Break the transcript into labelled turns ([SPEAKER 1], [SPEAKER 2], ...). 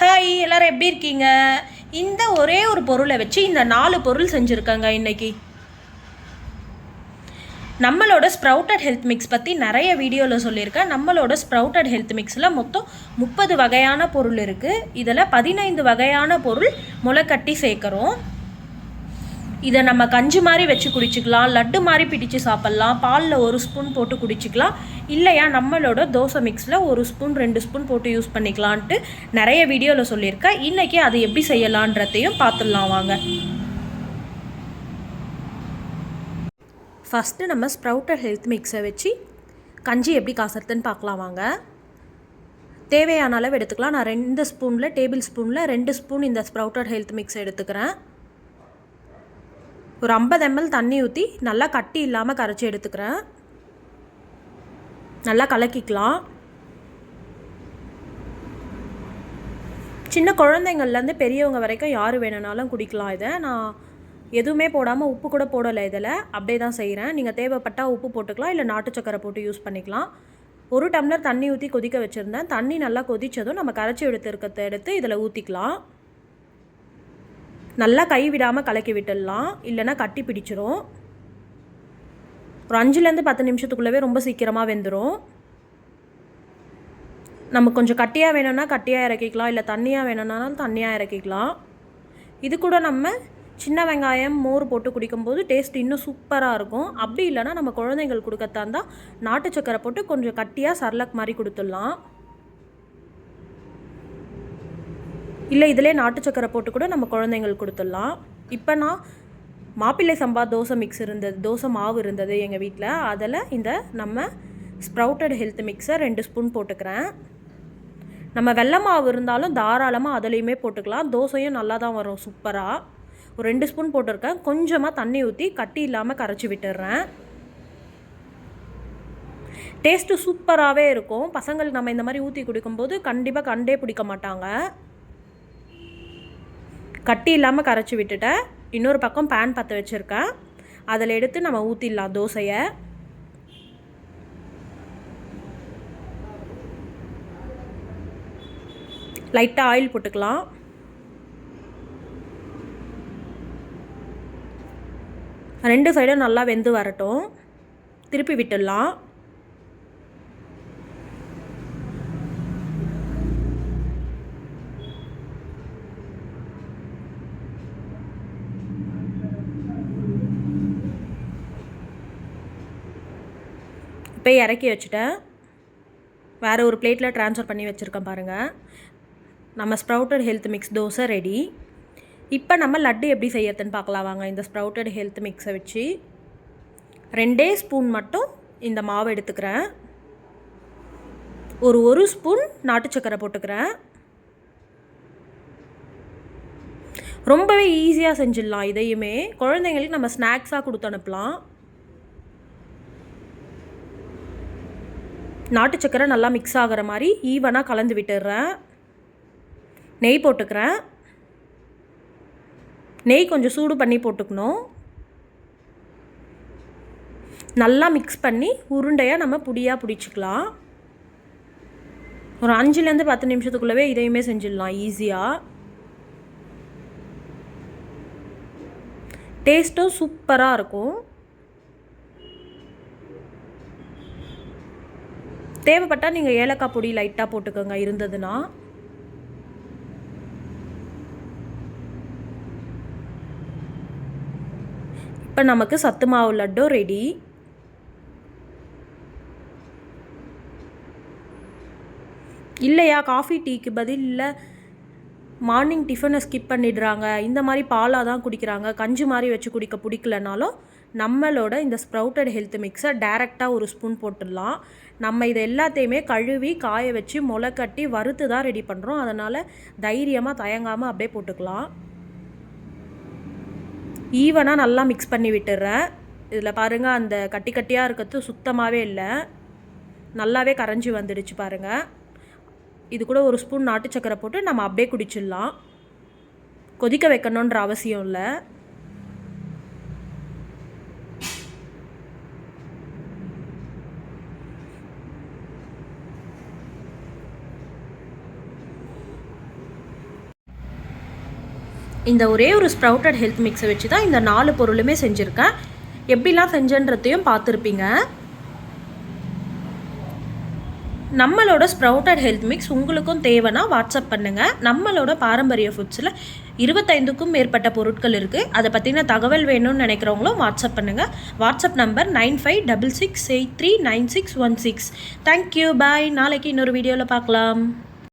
[SPEAKER 1] Hi எல்லோரும் எப்படி இருக்கீங்க? இந்த ஒரே ஒரு பொருளை வச்சு இந்த நாலு பொருள் செஞ்சுருக்கேங்க இன்னைக்கு. நம்மளோட ஸ்ப்ரவுட்டட் ஹெல்த் மிக்ஸ் பற்றி நிறைய வீடியோவில் சொல்லியிருக்கேன். நம்மளோட ஸ்ப்ரவுட்டட் ஹெல்த் மிக்ஸில் மொத்தம் முப்பது வகையான பொருள் இருக்குது இதில் பதினைந்து வகையான பொருள் முளைக்கட்டி சேர்க்குறோம். இதை நம்ம கஞ்சி மாதிரி வச்சு குடிச்சிக்கலாம் லட்டு மாதிரி பிடிச்சு சாப்பிட்லாம் பாலில் ஒரு ஸ்பூன் போட்டு குடிச்சிக்கலாம் இல்லையா நம்மளோட தோசை மிக்ஸில் ஒரு ஸ்பூன் ரெண்டு ஸ்பூன் போட்டு யூஸ் பண்ணிக்கலான்ட்டு நிறைய வீடியோவில் சொல்லியிருக்கேன். இன்றைக்கி அது எப்படி செய்யலான்றதையும் பார்த்துடலாம் வாங்க. ஃபஸ்ட்டு நம்ம ஸ்ப்ரவுட்டர் ஹெல்த் மிக்ஸை வச்சு கஞ்சி எப்படி காசுறதுன்னு பார்க்கலாம் வாங்க. தேவையான அளவு எடுத்துக்கலாம். நான் ரெண்டு ஸ்பூனில் டேபிள் ஸ்பூனில் ரெண்டு ஸ்பூன் இந்த ஸ்ப்ரவுட்டட் ஹெல்த் மிக்ஸ் எடுத்துக்கிறேன். ஒரு ஐம்பது எம்எல் தண்ணி ஊற்றி நல்லா கட்டி இல்லாமல் கரைச்சி எடுத்துக்கிறேன். நல்லா கலக்கிக்கலாம். சின்ன குழந்தைங்கள்லேருந்து பெரியவங்க வரைக்கும் யார் வேணும்னாலும் குடிக்கலாம் இதை. நான் எதுவுமே போடாமல் உப்பு கூட போடலை இதில். அப்படியே தான் செய்கிறேன். நீங்கள் தேவைப்பட்டால் உப்பு போட்டுக்கலாம் இல்லை நாட்டு சக்கரை போட்டு யூஸ் பண்ணிக்கலாம். ஒரு டம்ளர் தண்ணி ஊற்றி கொதிக்க வச்சுருந்தேன். தண்ணி நல்லா கொதித்ததும் நம்ம கரைச்சி எடுத்துருக்கிறத எடுத்து இதில் ஊற்றிக்கலாம். நல்லா கை விடாமல் கலக்கி விட்டுடலாம். இல்லைன்னா கட்டி பிடிச்சிரும். ஒரு அஞ்சுலேருந்து பத்து நிமிஷத்துக்குள்ளவே ரொம்ப சீக்கிரமாக வெந்துடும் நம்ம கொஞ்சம் கட்டியாக வேணும்னா கட்டியாக இறக்கிக்கலாம். இல்லை தண்ணியாக வேணும்னாலும் தண்ணியாக இறக்கிக்கலாம். இது கூட நம்ம சின்ன வெங்காயம் மோர் போட்டு குடிக்கும்போது டேஸ்ட் இன்னும் சூப்பராக இருக்கும். அப்படி இல்லைன்னா நம்ம குழந்தைங்களுக்கு கொடுக்கறதா இருந்தால் நாட்டு சக்கரை போட்டு கொஞ்சம் கட்டியாக சர்லக் மாதிரி கொடுத்துடலாம். இல்லை இதிலே நாட்டு சக்கரை போட்டு கூட நம்ம குழந்தைங்களுக்கு கொடுத்துடலாம். இப்போ நான் மாப்பிள்ளை சம்பா தோசை மிக்ஸ் இருந்தது தோசை மாவு இருந்தது எங்கள் வீட்டில். அதில் இந்த நம்ம ஸ்ப்ரவுட்டட் ஹெல்த் மிக்ஸை ரெண்டு ஸ்பூன் போட்டுக்கிறேன். நம்ம வெள்ளை மாவு இருந்தாலும் தாராளமாக அதுலேயுமே போட்டுக்கலாம். தோசையும் நல்லா தான் வரும் சூப்பராக ஒரு ரெண்டு ஸ்பூன் போட்டிருக்கேன். கொஞ்சமாக தண்ணி ஊற்றி கட்டி இல்லாமல் கரைச்சி விட்டுடுறேன். டேஸ்ட்டு சூப்பராகவே இருக்கும். பசங்களுக்கு நம்ம இந்த மாதிரி ஊற்றி குடிக்கும்போது கண்டிப்பாக கண்டே பிடிக்க மாட்டாங்க. கட்டி இல்லாமல் கரைச்சி விட்டுட்டேன் இன்னொரு பக்கம் பேன் பற்ற வச்சுருக்கேன் அதில் எடுத்து நம்ம ஊற்றிடலாம் தோசையை. லைட்டாக ஆயில் போட்டுக்கலாம். ரெண்டு சைடும் நல்லா வெந்து வரட்டும். திருப்பி விட்டுடலாம். இப்போ இறக்கி வச்சுட்டேன். வேறு ஒரு பிளேட்டில் ட்ரான்ஸ்ஃபர் பண்ணி வச்சுருக்கேன் பாருங்கள் நம்ம sprouted health mix dosa ready இப்போ நம்ம லட்டு எப்படி செய்யறதுன்னு பார்க்கலாம் வாங்க. இந்த ஸ்ப்ரவுட்டட் ஹெல்த் மிக்ஸை வச்சு ரெண்டே ஸ்பூன் மட்டும் இந்த மாவு எடுத்துக்கிறேன். ஒரு ஒரு ஸ்பூன் நாட்டு சக்கரை போட்டுக்கிறேன். ரொம்பவே ஈஸியாக செஞ்சிடலாம் இதையுமே. குழந்தைங்களுக்கு நம்ம ஸ்நாக்ஸாக கொடுத்து அனுப்பலாம். நாட்டு சக்கரை நல்லா மிக்ஸ் ஆகிற மாதிரி ஈவனாக கலந்து விட்டுடுறேன். நெய் போட்டுக்கிறேன். நெய் கொஞ்சம் சூடு பண்ணி போட்டுக்கணும். நல்லா மிக்ஸ் பண்ணி உருண்டையாக நம்ம புடியாக பிடிச்சிக்கலாம். ஒரு அஞ்சுலேருந்து பத்து நிமிஷத்துக்குள்ளவே இதையுமே செஞ்சிடலாம் ஈஸியாக டேஸ்ட்டும் சூப்பராக இருக்கும். தேவைப்பட்டால் நீங்கள் ஏலக்காய் பொடி லைட்டாக போட்டுக்கோங்க இருந்ததுன்னா. இப்போ நமக்கு சத்து மாவு லட்டும் ரெடி இல்லையா காஃபி டீக்கு பதில் இல்லை. மார்னிங் டிஃபனை ஸ்கிப் பண்ணிடுறாங்க. இந்த மாதிரி பாலாக தான் குடிக்கிறாங்க. கஞ்சி மாதிரி வச்சு குடிக்க பிடிக்கலனாலும் நம்மளோட இந்த ஸ்ப்ரவுட்டட் ஹெல்த் மிக்ஸை டேரெக்டாக ஒரு ஸ்பூன் போட்டுடலாம். நம்ம இதை எல்லாத்தையுமே கழுவி காய வச்சு முளை கட்டி வறுத்து தான் ரெடி பண்ணுறோம் அதனால் தைரியமாக தயங்காமல் அப்படியே போட்டுக்கலாம். ஈவனாக நல்லா மிக்ஸ் பண்ணி விட்டுறேன். இதில் பாருங்கள் அந்த கட்டி கட்டியாக இருக்கிறது சுத்தமாகவே இல்லை. நல்லாவே கரைஞ்சி வந்துடுச்சு பாருங்கள் இது கூட ஒரு ஸ்பூன் நாட்டு சக்கரை போட்டு நம்ம அப்படியே குடிச்சிடலாம். கொதிக்க வைக்கணுன்ற அவசியம் இல்லை. இந்த ஒரே ஒரு ஸ்ப்ரவுட்டட் ஹெல்த் மிக்ஸை வச்சு தான் இந்த நாலு பொருளுமே செஞ்சுருக்கேன். எப்படிலாம் செஞ்சன்றதையும் பார்த்துருப்பீங்க. நம்மளோட ஸ்ப்ரவுட்டட் ஹெல்த் மிக்ஸ் உங்களுக்கும் தேவைன்னா வாட்ஸ்அப் பண்ணுங்கள் நம்மளோட பாரம்பரிய ஃபுட்ஸில் இருபத்தைந்துக்கும் மேற்பட்ட பொருட்கள் இருக்குது அதை பற்றின தகவல் வேணும்னு நினைக்கிறவங்களும் வாட்ஸ்அப் பண்ணுங்கள் WhatsApp number nine five double six eight three nine six one six. Thank you bye நாளைக்கு இன்னொரு வீடியோவில் பார்க்கலாம்.